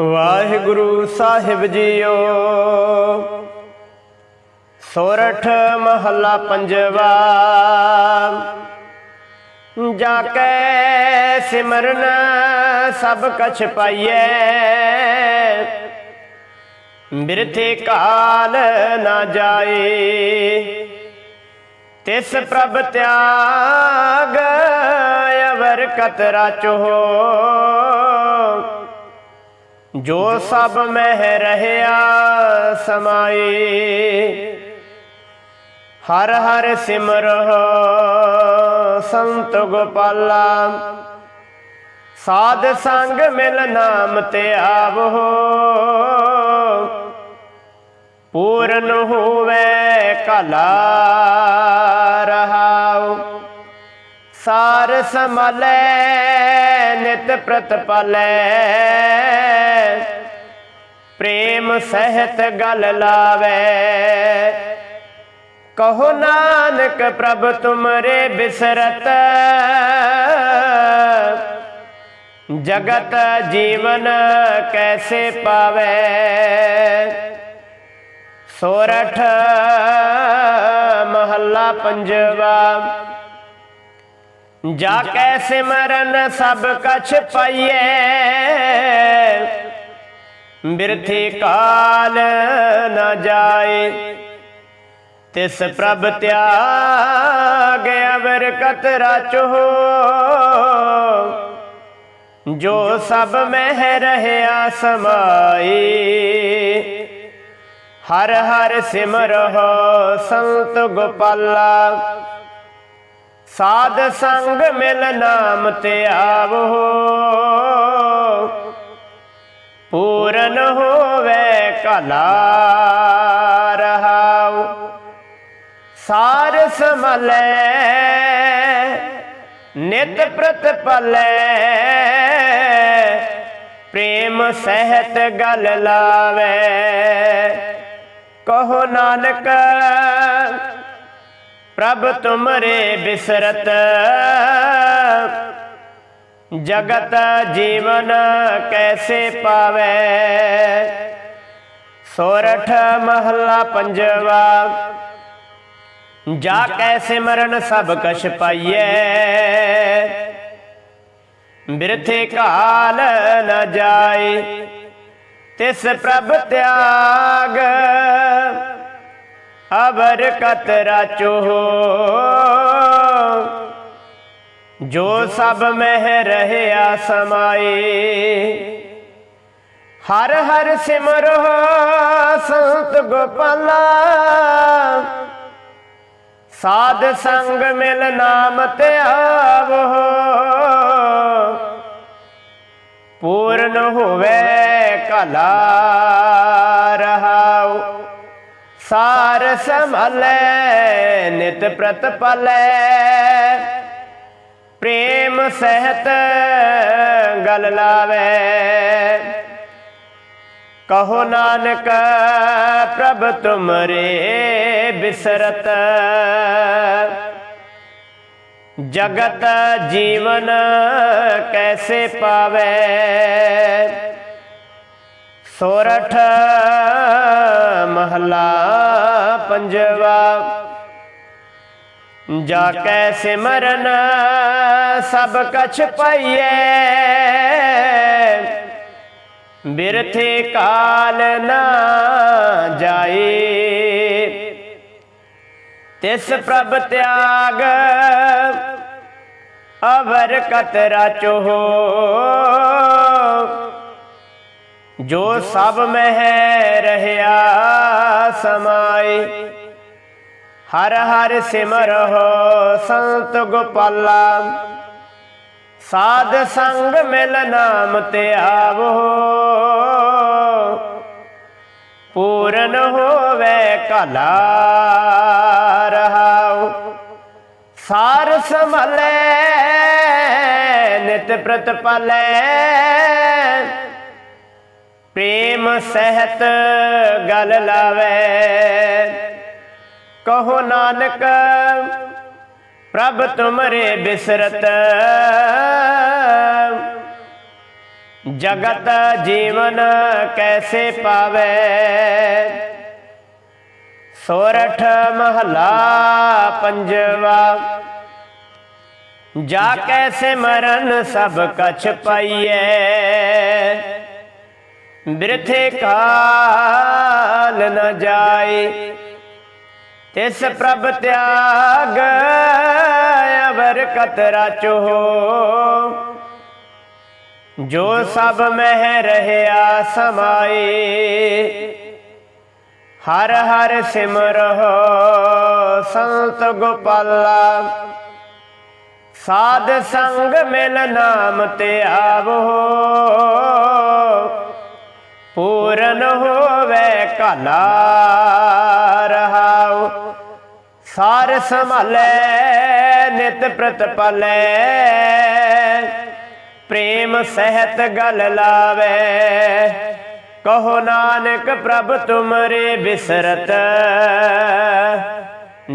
ਵਾਹਿਗੁਰੂ ਸਾਹਿਬ JIO. ਸੋਰਠ ਮਹੱਲਾ ਪੰਜਵਾ। ਜਾ ਕੇ ਸਿਮਰਨ ਸਭ ਕਛ ਪਾਈਐ। ਬਿਰਥੇ ਕਾਲ ਨਾ ਜਾਏ। ਤਿਸ ਪ੍ਰਭ ਤਿਆਗ ਅਵਰ ਕਤਰਾ ਚੋਹ। ਜੋ ਸਭ ਮਹਿ ਰਹਿਆ ਸਮਾਈ ਹਰ ਹਰ ਸਿਮਰਹੁ ਸੰਤ ਗੋਪਾਲਾ। ਸਾਧ ਸੰਗ ਮਿਲ ਨਾਮ ਤੇ ਆਵੋ, ਪੂਰਨ ਹੋਵੇ ਕਲਾ ਰਹਾਉ। ਸਾਰ ਸਮਲੈ ਨਿਤ ਪ੍ਰਤਪਲੈ ਪ੍ਰੇਮ ਸਹਿਤ ਗਲ ਲਾਵੇ। ਕਹੋ ਨਾਨਕ ਪ੍ਰਭ ਤੁਮਰੇ ਬਿਸਰਤ। ਜਗਤ ਜੀਵਨ ਕੈਸੇ ਪਾਵੇ। ਸੋਰਠ ਮਹੱਲਾ ਪੰਜਵਾ। ਜਾ ਕੈ ਸਿਮਰਨ ਸਭ ਕਛ ਪਾਈਐ। ਬਿਰਥੀ ਕਾਲ ਨ ਜਾਏ। ਤਿਸ ਪ੍ਰਭ ਤਿਆਗ ਅਵਰ ਕਤਰਾ ਚੋਹ। ਜੋ ਸਭ ਮਹਿ ਰਹਿਆ ਸਮਾਈ। ਹਰ ਹਰ ਸਿਮਰਹੁ ਸੰਤ ਗੋਪਾਲਾ। ਸਾਧ ਸੰਗ ਮਿਲ ਨਾਮ ਤੇ ਆਵੋ। ਪੂਰਨ ਹੋਵੇ ਕਲਾ ਰਹਾਉ। ਸਾਰ ਸਮਲੈ ਨਿਤ ਪ੍ਰਤਪਲੈ ਪ੍ਰੇਮ ਸਹਿਤ ਗਲ ਲਾਵੇ। ਕਹੋ ਨਾਨਕ, ਪ੍ਰਭ ਤੁਮਰੇ ਬਿਸਰਤ। ਜਗਤ ਜੀਵਨ ਕੈਸੇ ਪਾਵੇ? ਸੋਰਠ ਮਹੱਲਾ ਪੰਜਵਾ, ਜਾ ਕੈ ਸਿਮਰਨ ਸਭ ਕਛ ਪਾਈਐ? ਬਿਰਥੇ ਕਾਲ ਨ ਜਾਏ, ਤਿਸ ਪ੍ਰਭ ਤਿਆਗ। ਅਵਰ ਕਤਰਾ ਚੋਹ ਜੋ ਸਭ ਮਹਿ ਰਹਿਆ ਸਮਾਏ ਹਰ ਹਰ ਸਿਮਰੋ ਸੰਤ ਗੋਪਾਲਾ। ਸਾਧ ਸੰਗ ਮਿਲ ਨਾਮ ਤੇ ਆਵੋ। ਪੂਰਨ ਹੋਵੇ ਕਲਾ ਰਹਾਉ। ਸਾਰ ਸਮਲੈ ਨਿਤ ਪ੍ਰਤਪਲੈ। ਪ੍ਰੇਮ ਸਹਿਤ ਗਲ ਲਾਵੇ। ਕਹੋ ਨਾਨਕ, ਪ੍ਰਭ ਤੁਮਰੇ ਬਿਸਰਤ। ਜਗਤ ਜੀਵਨ ਕੈਸੇ ਪਾਵੇ। ਸੋਰਠ ਮਹਲਾ ਪੰਜਵਾ। ਜਾ ਕੈ ਸਿਮਰਨ, ਸਭ ਕਛ ਪਾਈਐ। ਬਿਰਥੇ ਕਾਲ ਨਾ ਜਾਏ। ਤਿਸ ਪ੍ਰਭ ਤਿਆਗ, ਅਵਰ ਕਤਰਾ ਚੋਹ। ਜੋ ਸਭ ਮਹਿ ਰਹਿਆ ਸਮਾਏ। ਹਰ ਹਰ ਸਿਮਰਹੁ ਸੰਤ ਗੋਪਾਲਾ। ਸਾਧ ਸੰਗ ਮਿਲ ਨਾਮ ਤੇ ਆਵੋ। ਪੂਰਨ ਹੋਵੇ ਕਲਾ ਰਹਾਉ। ਸਾਰ ਸਮਲੈ ਨਿਤ ਪ੍ਰਤਪਲੈ ਪ੍ਰੇਮ ਸਹਿਤ ਗਲ ਲਾਵੇ। ਕਹੋ ਨਾਨਕ, ਪ੍ਰਭ ਤੁਮਰੇ ਬਿਸਰਤ। ਜਗਤ ਜੀਵਨ ਕੈਸੇ ਪਾਵੇ? ਸੋਰਠ ਮਹਲਾ ਪੰਜਵਾ, ਜਾ ਕੈ ਸਿਮਰਨ ਸਭ ਕਛ ਪਾਈਐ? ਬਿਰਥੇ ਕਾਲ ਨ ਜਾਏ। ਤਿਸ ਪ੍ਰਭ ਤਿਆਗ ਅਵਰ ਕਤਰਾ ਚੋ ਜੋ ਸਭ ਮਹਿ ਰਹਿਆ ਸਮਾਏ, ਹਰ ਹਰ ਸਿਮਰਹੁ ਸੰਤ ਗੋਪਾਲਾ। ਸਾਧ ਸੰਗ ਮਿਲ ਨਾਮ ਤੇ ਆਵੋ। ਪੂਰਨ ਹੋਵੇ ਕਲਾ ਸਾਰ ਸੰਭਾਲੈ, ਨਿਤ ਪ੍ਰਤਪਲੇ ਪ੍ਰੇਮ ਸਹਿਤ ਗਲ ਲਾਵੇ। ਕਹੋ ਨਾਨਕ ਪ੍ਰਭ ਤੁਮਰੇ ਬਿਸਰਤ।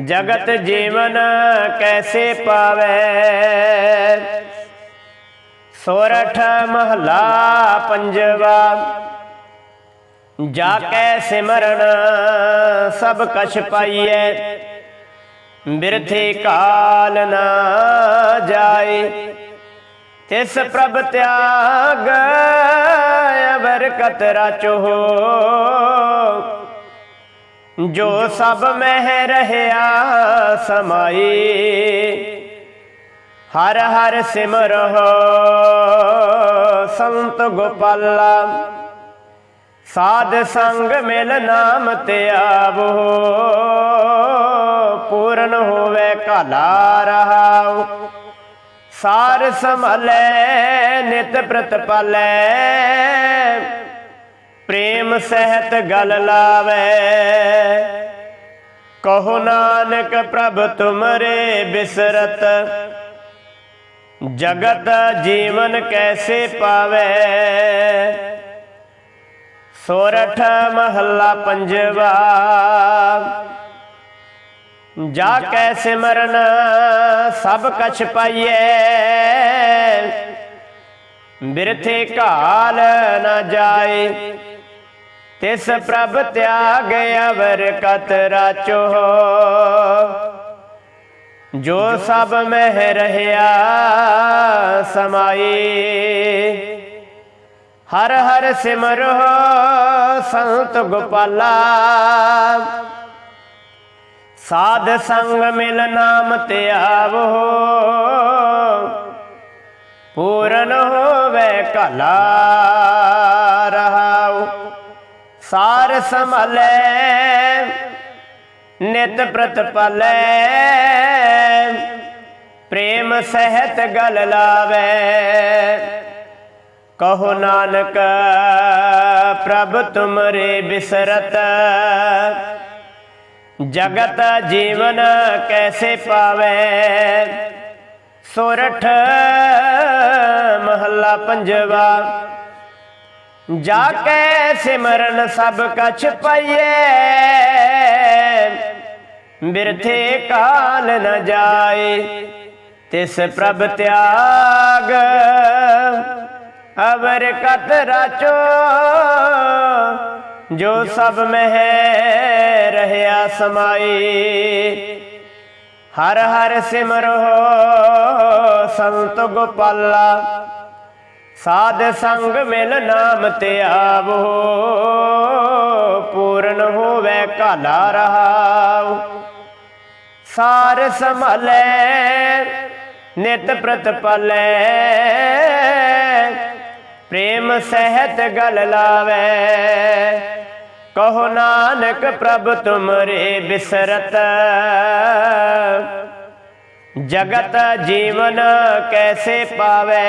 ਜਗਤ ਜੀਵਨ ਕੈਸੇ ਪਾਵੇ। ਸੋਰਠ ਮਹਲਾ ਪੰਜਵਾ ਜਾ ਕੈ ਸਿਮਰਨ ਸਭ ਕਛ ਪਾਈਐ। ਬਿਰਥੇ ਕਾਲ ਨਾ ਜਾਏ, ਤਿਸ ਪ੍ਰਭ ਤਿਆਗ ਅਵਰ ਕਤਰਾ ਚੋਹ। ਜੋ ਸਭ ਮਹਿ ਰਹਿਆ ਸਮਾਈ, ਹਰ ਹਰ ਸਿਮਰਹੁ ਸੰਤ ਗੋਪਾਲਾ। ਸਾਧ ਸੰਗ ਮਿਲ ਨਾਮ ਤੇ ਆਵੋ। ਪੂਰਨ ਹੋਵੇ ਕਾਲਾ ਰਹਾਉ। ਸਾਰ ਸੰਭਲੈ, ਨਿਤ ਪ੍ਰਤਪਾਲੇ ਪ੍ਰੇਮ ਸਹਿਤ ਗਲ ਲਾਵੇ। ਕਹੋ ਨਾਨਕ ਪ੍ਰਭ ਤੁਮਰੇ ਬਿਸਰਤ। ਜਗਤ ਜੀਵਨ ਕੈਸੇ ਪਾਵੇ। ਸੋਰਠ ਮਹੱਲਾ ਪੰਜਵਾ। ਜਾ ਕੈ ਸਿਮਰਨ, ਸਭ ਕਛ ਪਾਈਐ। ਬਿਰਥੇ ਕਾਲ ਨਾ ਜਾਏ। ਤਿਸ ਪ੍ਰਭ ਤਿਆਗ ਅਵਰ ਕਤਰਾ ਚੋਹ। ਜੋ ਸਭ ਮਹਿ ਰਹਿਆ ਸਮਾਈ ਹਰ ਹਰ ਸਿਮਰੋ, ਸੰਤ ਗੋਪਾਲਾ। ਸਾਧ ਸੰਗ ਮਿਲ ਨਾਮ ਤੇ ਆਵੋ। ਪੂਰਨ ਹੋਵੇ ਕਲਾ ਰਹਾਉ। ਸਾਰ ਸੰਭਲੇ, ਨਿਤ ਪ੍ਰਤਪਲੇ ਪ੍ਰੇਮ ਸਹਿਤ ਗਲ ਲਾਵੇ। ਕਹੋ ਨਾਨਕ, ਪ੍ਰਭ ਤੁਮਰੇ ਬਿਸਰਤ। ਜਗਤ ਜੀਵਨ ਕੈਸੇ ਪਾਵੇ? ਸੁਰਠ ਮਹੱਲਾ ਪੰਜਵਾ ਜਾ ਕੇ ਸਿਮਰਨ ਸਭ ਕਛ ਪਈਏ। ਬਿਰਥੇ ਕਾਲ ਨ ਜਾਏ, ਤਿਸ ਪ੍ਰਭ ਤਿਆਗ। ਅਵਰ ਕਤਰਾ ਚੋ ਜੋ ਸਭ ਮਹਿ ਰਹਿਆ ਸਮਾਈ। ਹਰ ਹਰ ਸਿਮਰੋ ਸੰਤ ਗੋਪਾਲਾ। ਸਾਧ ਸੰਗ ਮਿਲ ਨਾਮ ਤੇ ਆਵੋ। ਪੂਰਨ ਹੋਵੇ ਕਾਲਾ ਰਹਾਉ। ਸਾਰ ਸੰਭਲੇ, ਨਿਤ ਪ੍ਰਤਪਲੇ ਪ੍ਰੇਮ ਸਹਿਤ ਗਲ ਲਾਵੇ। ਕਹੋ ਨਾਨਕ ਪ੍ਰਭ ਤੁਮਰੇ ਬਿਸਰਤ। ਜਗਤ ਜੀਵਨ ਕੈਸੇ ਪਾਵੇ।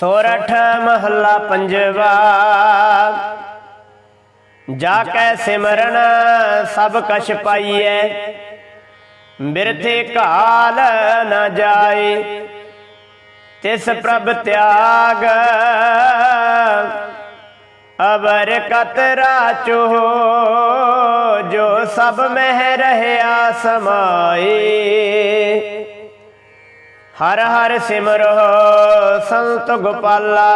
ਸੋਰਠ ਮਹੱਲਾ ਪੰਜਵਾ। ਜਾ ਕੈ ਸਿਮਰਨ ਸਭ ਕਛ ਪਾਈਐ। ਬਿਰਥੇ ਕਾਲ ਨਾ ਜਾਏ। ਤਿਸ ਪ੍ਰਭ ਤਿਆਗ। ਅਵਰ ਕਤਰਾ ਚੋ ਜੋ ਸਭ ਮਹਿ ਰਹਿਆ ਸਮਾਏ ਹਰ ਹਰ ਸਿਮਰੋ ਸੰਤ ਗੋਪਾਲਾ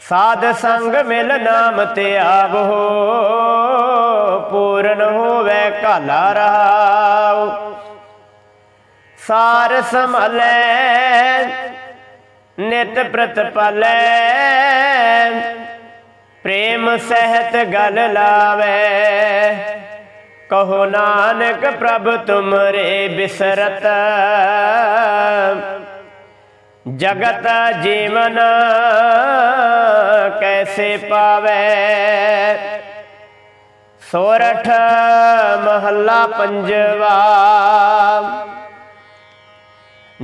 ਸਾਧ ਸੰਗ ਮਿਲ ਨਾਮ ਤੇ ਆਵੋ ਪੂਰਨ ਹੋਵੇ ਕਾਲਾ ਰਹਾਉ ਸਾਰ ਸਮਲੇ ਨਿਤ ਪ੍ਰਤਪਲੈ ਪ੍ਰੇਮ ਸਹਿਤ ਗਲ ਲਾਵੇ। ਕਹੋ ਨਾਨਕ ਪ੍ਰਭ ਤੁਮਰੇ ਬਿਸਰਤ। ਜਗਤ ਜੀਵਨ ਕੈਸੇ ਪਾਵੇ। ਸੋਰਠ ਮਹੱਲਾ ਪੰਜਵਾ।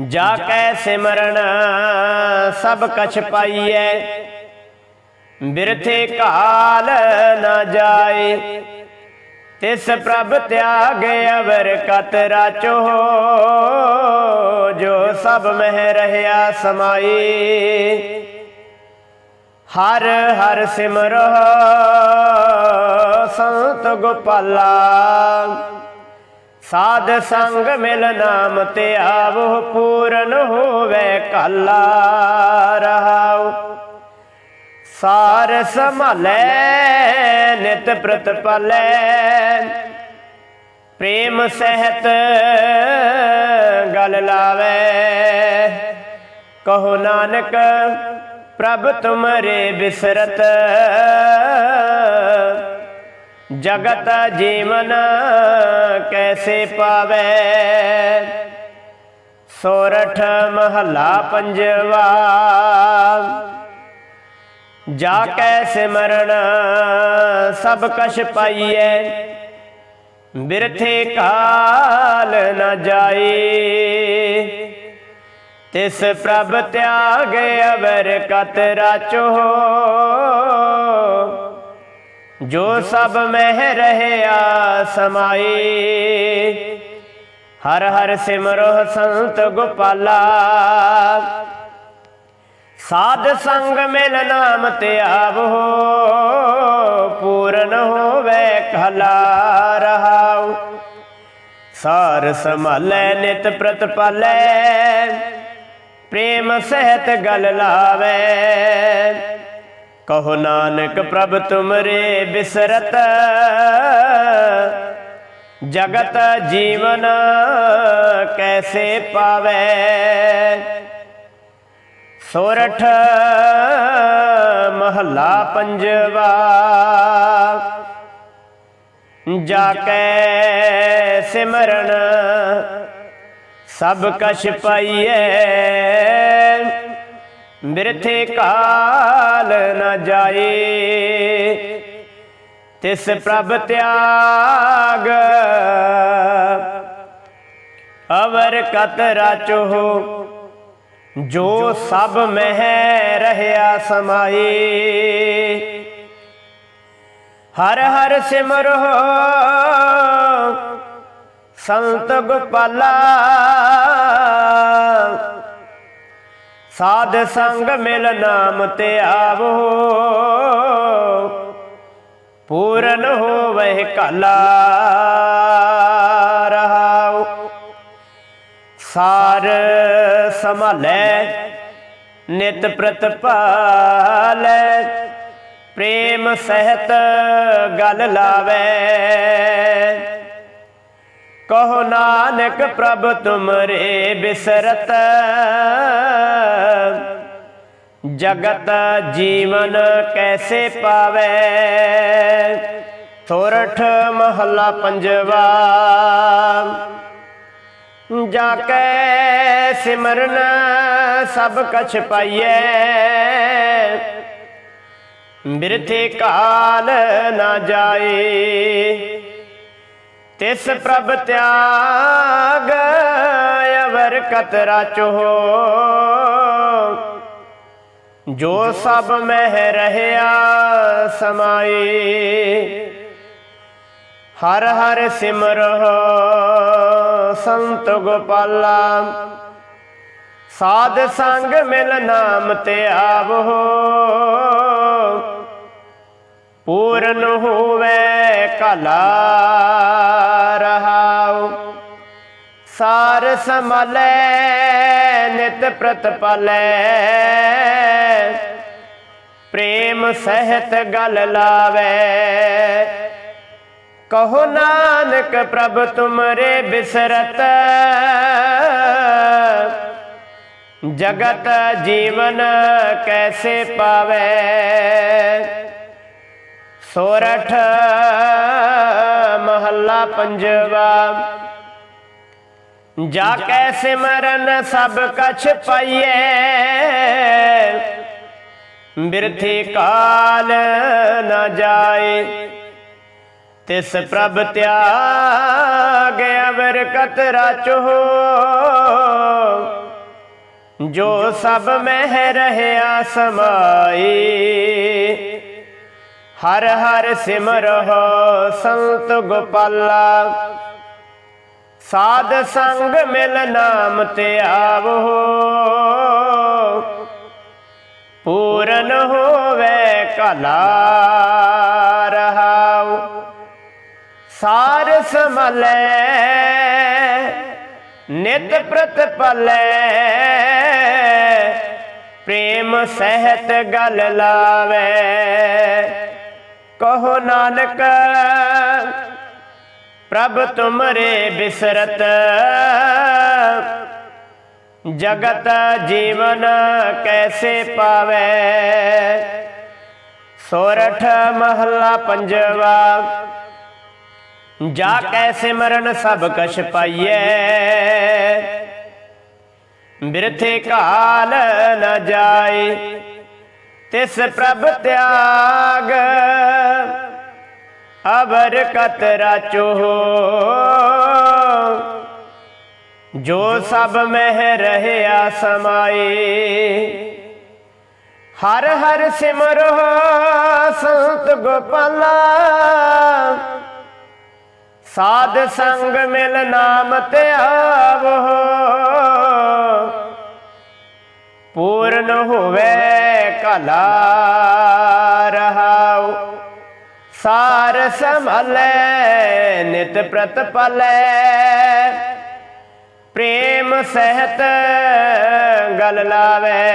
ਜਾ ਕੈ ਸਿਮਰਨ ਸਭ ਕਛ ਪਾਈਐ। ਬਿਰਥੇ ਕਾਲ ਨਾ ਜਾਏ। ਤਿਸ ਪ੍ਰਭ ਤਿਆਗ ਅਵਰ ਕਤ ਰਾਚੋ ਜੋ ਸਭ ਮਹਿ ਰਹਿਆ ਸਮਾਈ ਹਰ ਹਰ ਸਿਮਰੋ ਸੰਤ ਗੋਪਾਲਾ, ਸਾਧ ਸੰਗ ਮਿਲ ਨਾਮ ਤੇ ਆਵੋ, ਪੂਰਨ ਹੋਵੇ ਕਾਲਾ ਰਹਾਉ। ਸਾਰ ਸੰਭਾਲੈ, ਨਿਤ ਪ੍ਰਤਪਾਲੇ ਪ੍ਰੇਮ ਸਹਿਤ ਗਲ ਲਾਵੇ। ਕਹੋ ਨਾਨਕ, ਪ੍ਰਭ ਤੁਮਰੇ ਬਿਸਰਤ। ਜਗਤ ਜੀਵਨ ਕੈਸੇ ਪਾਵੇ? ਸੋਰਠ ਮਹੱਲਾ ਪੰਜਵਾ। ਜਾ ਕੈ ਸਿਮਰਨ, ਸਭ ਕਛ ਪਾਈਐ। ਬਿਰਥੇ ਕਾਲ ਨ ਜਾਏ। ਤਿਸ ਪ੍ਰਭ ਤਿਆਗ ਅਵਰ ਕਤ ਰਾਚੋ। ਜੋ ਸਭ ਮਹਿ ਰਹਿਆ ਸਮਾਈ ਹਰ ਹਰ ਸਿਮਰੋ ਸੰਤ ਗੋਪਾਲਾ। ਸਾਧ ਸੰਗ ਮਿਲ ਨਾਮ ਤੇ ਆਵੋ, ਪੂਰਨ ਹੋਵੇ ਕਲਾ ਰਹਾਉ। ਸਾਰ ਸੰਭਾਲੈ, ਨਿਤ ਪ੍ਰਤਪਾਲੈ, ਪ੍ਰੇਮ ਸਹਿਤ ਗਲ ਲਾਵੇ। ਕਹੋ ਨਾਨਕ ਪ੍ਰਭ ਤੁਮਰੇ ਬਿਸਰਤ, ਜਗਤ ਜੀਵਨ ਕੈਸੇ ਪਾਵੇ। ਸੋਰਠ ਮਹੱਲਾ ਪੰਜਵਾ। ਜਾ ਕੈ ਸਿਮਰਨ ਸਭ ਕਛ ਪਾਈਐ। ਬਿਰਥੇ ਕਾਲ ਨ ਜਾਏ। ਤਿਸ ਪ੍ਰਭ ਤਿਆਗ ਅਵਰ ਕਤ ਰਾਚੋ ਜੋ ਸਭ ਮਹਿ ਰਹਿਆ ਸਮਾਈ। ਹਰ ਹਰ ਸਿਮਰੋ ਸੰਤ ਗੋਪਾਲਾ। ਸਾਧ ਸੰਗ ਮਿਲ ਨਾਮ ਤੇ ਆਵੋ। ਪੂਰਨ ਹੋਵੇ ਕਾਲਾ। ਸਾਰ ਸੰਭਾਲੈ, ਨਿਤ ਪ੍ਰਤਪਾਲੈ, ਪ੍ਰੇਮ ਸਹਿਤ ਗਲ ਲਾਵੇ। ਕਹੋ ਨਾਨਕ ਪ੍ਰਭ ਤੁਮਰੇ ਬਿਸਰਤ, ਜਗਤ ਜੀਵਨ ਕੈਸੇ ਪਾਵੇ। ਥੋਰਠ ਮਹੱਲਾ ਪੰਜਵਾ ਜਾ ਕੇ ਸਿਮਰਨ ਸਭ ਕਛ ਪਾਈਐ। ਬਿਰਥੇ ਕਾਲ ਨਾ ਜਾਏ। ਤਿਸ ਪ੍ਰਭ ਤਿਆਗ ਅਵਰ ਕਤਰਾ ਚੋ ਜੋ ਸਭ ਮਹਿ ਰਹਿਆ ਸਮਾਈ ਹਰ ਹਰ ਸਿਮਰੋ ਸੰਤ ਗੋਪਾਲਾ, ਸਾਧ ਸੰਗ ਮਿਲ ਨਾਮ ਤੇ ਆਵੋ। ਪੂਰਨ ਹੋਵੇ ਕਲਾ ਰਹਾਉ। ਸਾਰ ਸਮਲੈ ਨਿਤ ਪ੍ਰਤਪਲੈ ਪ੍ਰੇਮ ਸਹਿਤ ਗਲ ਲਾਵੇ। ਕਹੋ ਨਾਨਕ ਪ੍ਰਭ ਤੁਮਰੇ ਬਿਸਰਤ। ਜਗਤ ਜੀਵਨ ਕੈਸੇ ਪਾਵੇ। ਸੋਰਠ ਮਹੱਲਾ ਪੰਜਵਾ। ਜਾ ਕੈ ਸਿਮਰਨ ਸਭ ਕਛ ਪਾਈਏ ਬਿਰਥੀ ਕਾਲ ਨ ਜਾਏ। ਤਿਸ ਪ੍ਰਭ ਤਿਆਗ, ਅਵਰ ਕਤਰਾ ਚੋ ਜੋ ਸਭ ਮਹਿ ਰਹਿਆ ਸਮਾਈ, ਹਰ ਹਰ ਸਿਮਰਹੁ ਸੰਤ ਗੋਪਾਲਾ। ਸਾਧ ਸੰਗ ਮਿਲ ਨਾਮ ਤੇ ਆਵੋ ਪੂਰਨ ਹੋਵੇ ਕਲਾ। ਸਾਰ ਸਮਲੈ ਨਿਤ ਪ੍ਰਤਪਲੈ ਪ੍ਰੇਮ ਸਹਿਤ ਗਲ ਲਾਵੇ। ਕਹੋ ਨਾਨਕ, ਪ੍ਰਭ ਤੁਮਰੇ ਬਿਸਰਤ। ਜਗਤ ਜੀਵਨ ਕੈਸੇ ਪਾਵੇ। ਸੋਰਠ ਮਹੱਲਾ ਪੰਜਵਾ। ਜਾ ਕੈ ਸਿਮਰਨ ਸਭ ਕਛ ਪਾਈਐ? ਬਿਰਥੇ ਕਾਲ ਨ ਜਾਏ, ਤਿਸ ਪ੍ਰਭ ਤਿਆਗ। ਅਵਰ ਕਤਰਾ ਚੋਹ। ਜੋ ਸਭ ਮਹਿ ਰਹਿਆ ਸਮਾਏ, ਹਰ ਹਰ ਸਿਮਰੋ ਸੰਤ ਗੋਪਾਲਾ। ਸਾਧ ਸੰਗ ਮਿਲ ਨਾਮ ਤੇ ਆਵੋ। ਪੂਰਨ ਹੋਵੇ ਕਲਾ ਰਹਾਉ। ਸਾਰ ਸਮਲੇ ਨਿਤ ਪ੍ਰਤਪਲੇ। ਪ੍ਰੇਮ ਸਹਿਤ ਗਲ ਲਾਵੇ।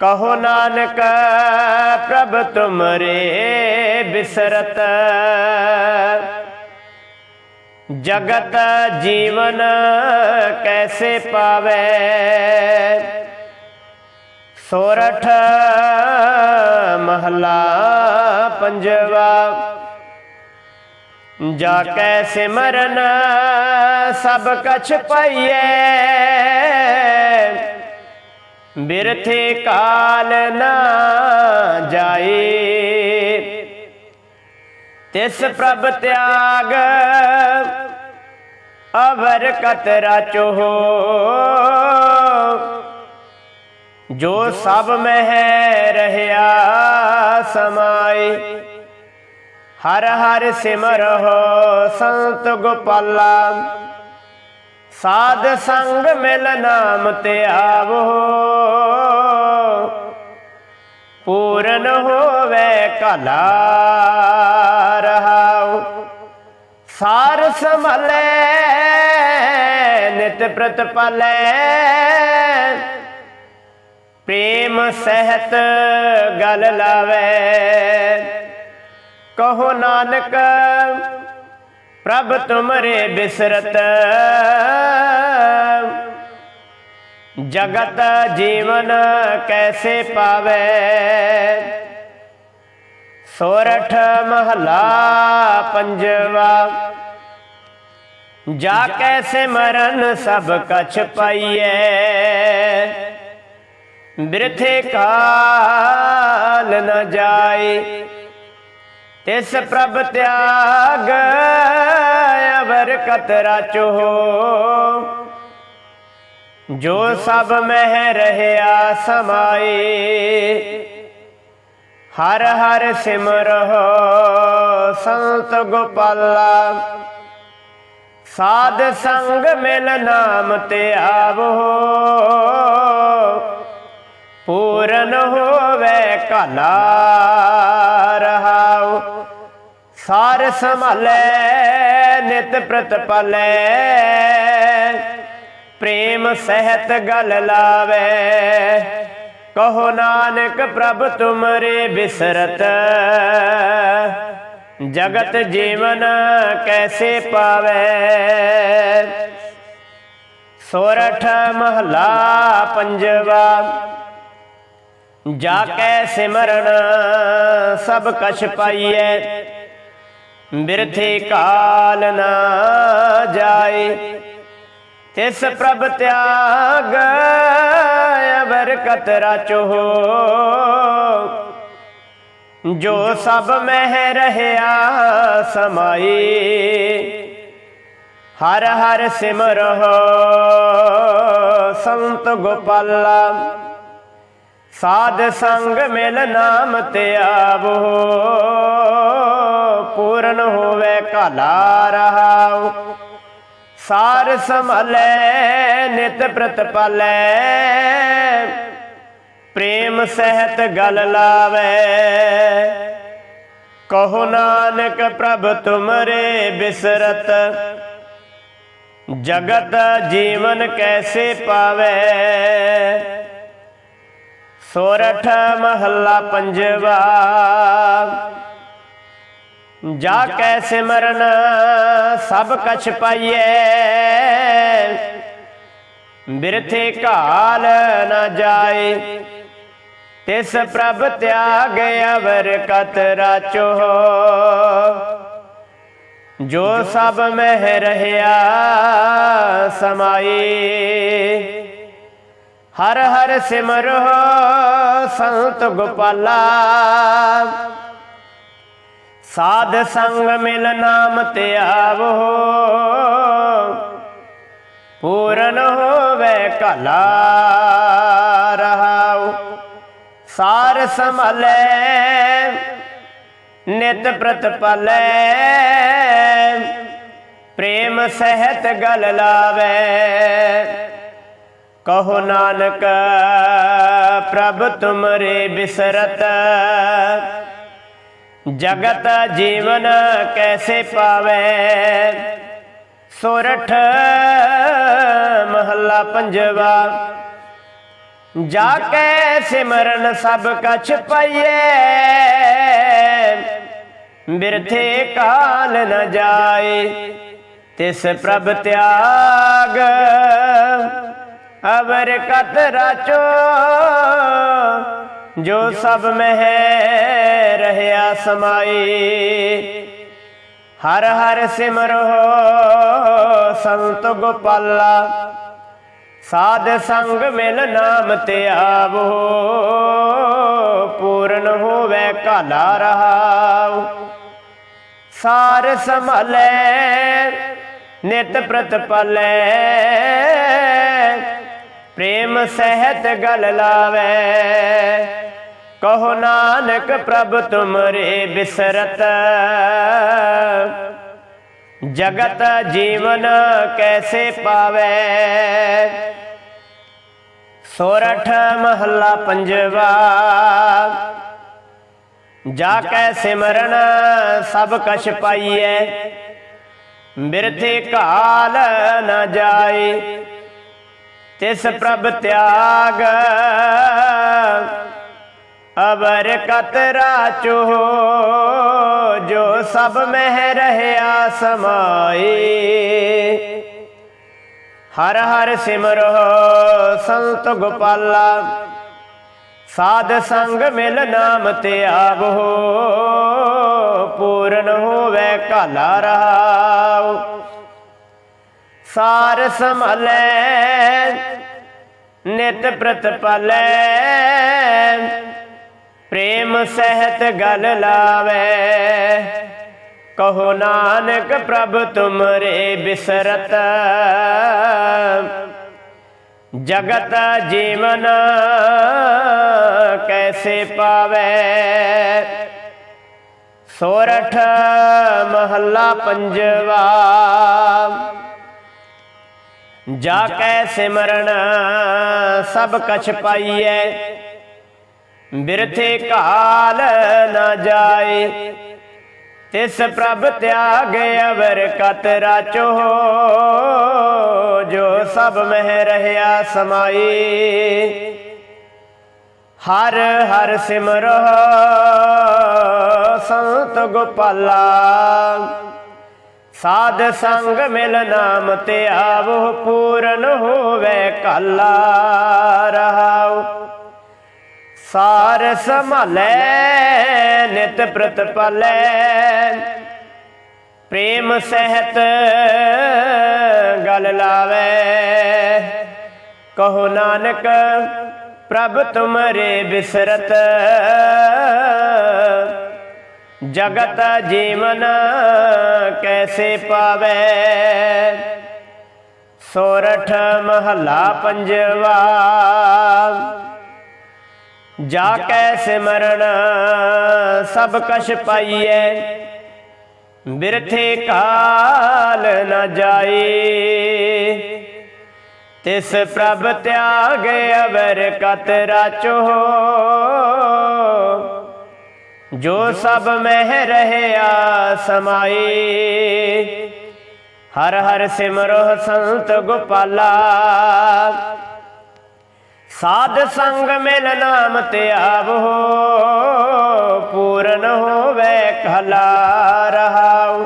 ਕਹੋ ਨਾਨਕ, ਪ੍ਰਭ ਤੁਮਰੇ ਬਿਸਰਤ। ਜਗਤ ਜੀਵਨ ਕੈਸੇ ਪਾਵੇ? ਸੋਰਠ ਮਹਲਾ ਪੰਜਵਾ ਜਾ ਕੈ ਸਿਮਰਨ ਸਭ ਕਛ ਪਾਈਐ। ਬਿਰਥੇ ਕਾਲ ਨਾ ਜਾਏ। ਤਿਸ ਪ੍ਰਭ ਤਿਆਗ ਅਵਰ ਕਤਰਾ ਚੋਹ। ਜੋ ਸਭ ਮਹਿ ਰਹਿਆ ਸਮਾਏ, ਹਰ ਹਰ ਸਿਮਰਹੁ ਸੰਤ ਗੋਪਾਲਾ। ਸਾਧ ਸੰਗ ਮਿਲ ਨਾਮ ਤੇ ਆਵੋ। ਪੂਰਨ ਹੋਵੇ ਕਲਾ ਰਹਾਉ। ਸਾਰ ਸਮਲੇ ਨਿਤ ਪ੍ਰਤਪਲੇ ਪ੍ਰੇਮ ਸਹਿਤ ਗਲ ਲਾਵੇ। ਕਹੋ ਨਾਨਕ ਪ੍ਰਭ ਤੁਮਰੇ ਬਿਸਰਤ। ਜਗਤ ਜੀਵਨ ਕੈਸੇ ਪਾਵੇ? ਸੋਰਠ ਮਹਲਾ ਪੰਜਵਾ। ਜਾ ਕੈਸੇ ਮਰਨ ਸਭ ਕਛ ਪਾਈਐ? ਬਿਰਥੇ ਕਾਲ ਨ ਜਾਏ। ਤਿਸ ਪ੍ਰਭ ਤਿਆਗ ਅਵਰ ਕਤਰਾ ਚੋਹ। ਜੋ ਸਭ ਮਹਿ ਰਹਿਆ ਸਮਾਏ, ਹਰ ਹਰ ਸਿਮਰਹੁ ਸੰਤ ਗੋਪਾਲਾ। ਸਾਧ ਸੰਗ ਮਿਲ ਨਾਮ ਤੇ ਆਵੋ। ਪੂਰਨ ਹੋਵੇ ਕਲਾ ਸਾਰ ਸੰਭਾਲੈ, ਨਿਤ ਪ੍ਰਤਪਲੈ ਪ੍ਰੇਮ ਸਹਿਤ ਗਲ ਲਾਵੇ। ਕਹੋ ਨਾਨਕ ਪ੍ਰਭ ਤੁਮਰੇ ਬਿਸਰਤ। ਜਗਤ ਜੀਵਨ ਕੈਸੇ ਪਾਵੇ। ਸੋਰਠ ਮਹਲਾ ਪੰਜਵਾ। ਜਾ ਕੈ ਸਿਮਰਨ ਸਭ ਕਛ ਪਾਈਐ। ਬਿਰਥੇ ਕਾਲ ਨਾ ਜਾਏ, ਤਿਸ ਪ੍ਰਭ ਤਿਆਗ ਅਵਰ ਕਤਰਾ ਚੋਹ। ਜੋ ਸਭ ਮਹਿ ਰਹਿਆ ਸਮਾਈ, ਹਰ ਹਰ ਸਿਮਰਹੁ ਸੰਤ ਗੋਪਾਲਾ, ਸਾਧ ਸੰਗ ਮਿਲ ਨਾਮ ਤੇ ਆਵੋ। ਪੂਰਨ ਹੋਵੇ ਕਾਲਾ ਰਹਾਉ। ਸਾਰ ਸੰਭਲੈ, ਨਿਤ ਪ੍ਰਤਪਾਲੇ ਪ੍ਰੇਮ ਸਹਿਤ ਗਲ ਲਾਵੇ। ਕਹੋ ਨਾਨਕ ਪ੍ਰਭ ਤੁਮਰੇ ਬਿਸਰਤ। ਜਗਤ ਜੀਵਨ ਕੈਸੇ ਪਾਵੇ। ਸੋਰਠ ਮਹੱਲਾ ਪੰਜਵਾ। ਜਾ ਕੈ ਸਿਮਰਨ, ਸਭ ਕਛ ਪਾਈਐ। ਬਿਰਥੇ ਕਾਲ ਨਾ ਜਾਏ, ਤਿਸ ਪ੍ਰਭ ਤਿਆਗ ਅਵਰ ਕਤ ਰਾਚੋ ਜੋ ਸਭ ਮਹਿ ਰਹਿਆ ਸਮਾਈ ਹਰ ਹਰ ਸਿਮਰੋ, ਸੰਤ ਗੋਪਾਲਾ। ਸਾਧ ਸੰਗ ਮਿਲ ਨਾਮ ਤੇ ਆਵੋ। ਪੂਰਨ ਹੋਵੇ ਕਲਾ ਰਹਾਉ। ਸਾਰ ਸੰਭਲੇ, ਨਿਤ ਪ੍ਰਤਪਲੇ। ਪ੍ਰੇਮ ਸਹਿਤ ਗਲ ਲਾਵੇ। ਕਹੋ ਨਾਨਕ, ਪ੍ਰਭ ਤੁਮਰੇ ਬਿਸਰਤ। ਜਗਤ ਜੀਵਨ ਕੈਸੇ ਪਾਵੇ? ਸੋਰਠ ਮਹੱਲਾ ਪੰਜਵਾ ਜਾ ਕੇ ਸਿਮਰਨ ਸਭ ਕਛ ਪਈਏ। ਬਿਰਥੇ ਕਾਲ ਨ ਜਾਏ, ਤਿਸ ਪ੍ਰਭ ਤਿਆਗ। ਅਵਰ ਕਤ ਰਾਚੋ ਜੋ ਸਭ ਮਹਿ ਰਹਿਆ ਸਮਾਈ ਹਰ ਹਰ ਸਿਮਰੋ ਸੰਤ ਗੋਪਾਲਾ। ਸਾਧ ਸੰਗ ਮਿਲ ਨਾਮ ਤੇ ਆਵੋ, ਪੂਰਨ ਹੋਵੇ ਕਾਲਾ ਰਹਾਉ। ਸਾਰ ਸੰਭਲੇ, ਨਿਤ ਪ੍ਰਤਪਲੇ। ਪ੍ਰੇਮ ਸਹਿਤ ਗਲ ਲਾਵੇ। ਕਹੋ ਨਾਨਕ ਪ੍ਰਭ ਤੁਮਰੇ ਬਿਸਰਤ। ਜਗਤ ਜੀਵਨ ਕੈਸੇ ਪਾਵੇ। ਸੋਰਠ ਮਹੱਲਾ ਪੰਜਵਾ। ਜਾ ਕੈ ਸਿਮਰਨ ਸਭ ਕਛ ਪਾਈਐ। ਬਿਰਥੇ ਕਾਲ ਨ ਜਾਏ। ਤਿਸ ਪ੍ਰਭ ਤਿਆਗ। ਅਵਰ ਕਤਰਾ ਚੋ ਜੋ ਸਭ ਮਹਿ ਰਹਿਆ ਸਮਾਈ। ਹਰ ਹਰ ਸਿਮਰੋ ਸੰਤ ਗੋਪਾਲਾ, ਸਾਧ ਸੰਗ ਮਿਲ ਨਾਮ ਤੇ ਆਵੋ। ਪੂਰਨ ਹੋਵੇ ਕਾਲਾ ਰਹਾਉ। ਸਾਰ ਸੰਭਲੇ, ਨਿਤ ਪ੍ਰਤਪਲੇ। ਪ੍ਰੇਮ ਸਹਿਤ ਗਲ ਲਾਵੇ। ਕਹੋ ਨਾਨਕ ਪ੍ਰਭ ਤੁਮਰੇ ਬਿਸਰਤ। ਜਗਤ ਜੀਵਨ ਕੈਸੇ ਪਾਵੇ। ਸੋਰਠ ਮਹੱਲਾ ਪੰਜਵਾ। ਜਾ ਕੈ ਸਿਮਰਨ ਸਭ ਕਛ ਪਾਈਐ। ਬਿਰਥੇ ਕਾਲ ਨਾ ਜਾਏ, ਤਿਸ ਪ੍ਰਭ ਤਿਆਗ ਅਵਰ ਕਤ ਰਾਚੋ ਜੋ ਸਭ ਮਹਿ ਰਹਿਆ ਸਮਾਈ ਹਰ ਹਰ ਸਿਮਰੋ ਸੰਤ ਗੋਪਾਲਾ, ਸਾਧ ਸੰਗ ਮਿਲ ਨਾਮ ਤੇ ਆਵੋ, ਪੂਰਨ ਹੋਵੇ ਕਾਲਾ ਰਹਾਉ। ਸਾਰ ਸੰਭਾਲੈ, ਨਿਤ ਪ੍ਰਤਪਾਲੈ ਪ੍ਰੇਮ ਸਹਿਤ ਗਲ ਲਾਵੇ। ਕਹੋ ਨਾਨਕ, ਪ੍ਰਭ ਤੁਮਰੇ ਬਿਸਰਤ। ਜਗਤ ਜੀਵਨ ਕੈਸੇ ਪਾਵੇ? ਸੋਰਠ ਮਹਲਾ ਪੰਜਵਾ। ਜਾ ਕੈ ਸਿਮਰਨ ਸਭ ਕਛ ਪਾਈਐ। ਬਿਰਥੇ ਕਾਲ ਨ ਜਾਏ। ਤਿਸ ਪ੍ਰਭ ਤਿਆਗ ਅਵਰ ਕਤ ਰਾਚੋ। ਜੋ ਸਭ ਮਹਿ ਰਹਿਆ ਸਮਾਈ ਹਰ ਹਰ ਸਿਮਰੋ ਸੰਤ ਗੋਪਾਲਾ। ਸਾਧ ਸੰਗ ਮਿਲ ਨਾਮ ਤੇ ਆਵੋ, ਪੂਰਨ ਹੋਵੇ ਕਲਾ ਰਹਾਉ।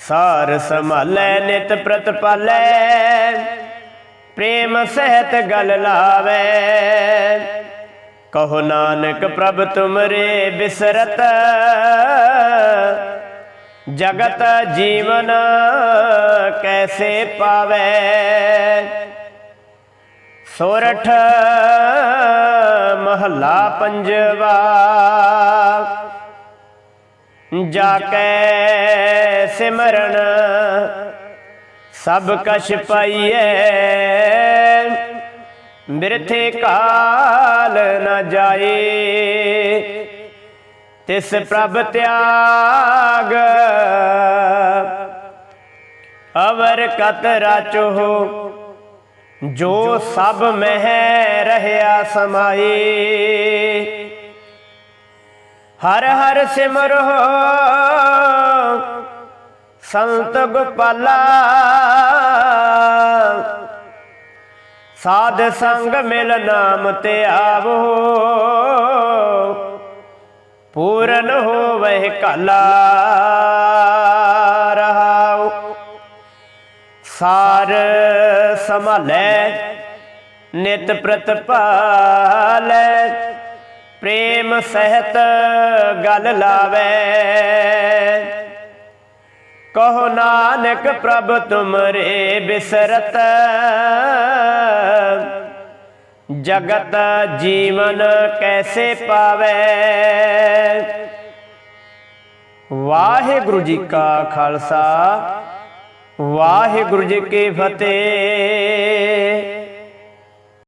ਸਾਰ ਸੰਭਾਲੈ, ਨਿਤ ਪ੍ਰਤਪਾਲੈ, ਪ੍ਰੇਮ ਸਹਿਤ ਗਲ ਲਾਵੇ। ਕਹੋ ਨਾਨਕ ਪ੍ਰਭ ਤੁਮਰੇ ਬਿਸਰਤ, ਜਗਤ ਜੀਵਨ ਕੈਸੇ ਪਾਵੇ। ਸੋਰਠ ਮਹੱਲਾ ਪੰਜਵਾ। ਜਾ ਕੈ ਸਿਮਰਨ ਸਭ ਕਛ ਪਾਈਐ। ਬਿਰਥੇ ਕਾਲ ਨ ਜਾਏ। ਤਿਸ ਪ੍ਰਭ ਤਿਆਗ ਅਵਰ ਕਤ ਰਾਚੋ ਜੋ ਸਭ ਮਹਿ ਰਹਿਆ ਸਮਾਈ। ਹਰ ਹਰ ਸਿਮਰੋ। ਸੰਤ ਗੋਪਾਲਾ। ਸਾਧ ਸੰਗ ਮਿਲ ਨਾਮ ਤੇ ਆਵੋ। ਪੂਰਨ ਹੋਵੇ ਕਾਲਾ। ਸਾਰ ਸੰਭਾਲੈ, ਨਿਤ ਪ੍ਰਤਪਾਲੈ, ਪ੍ਰੇਮ ਸਹਿਤ ਗਲ ਲਾਵੇ। ਕਹੋ ਨਾਨਕ ਪ੍ਰਭ ਤੁਮਰੇ ਬਿਸਰਤ, ਜਗਤ ਜੀਵਨ ਕੈਸੇ ਪਾਵੇ। ਵਾਹਿਗੁਰੂ ਜੀ ਕਾ ਖਾਲਸਾ ਵਾਹਿਗੁਰੂ ਜੀ ਕੀ ਫਤਿਹ।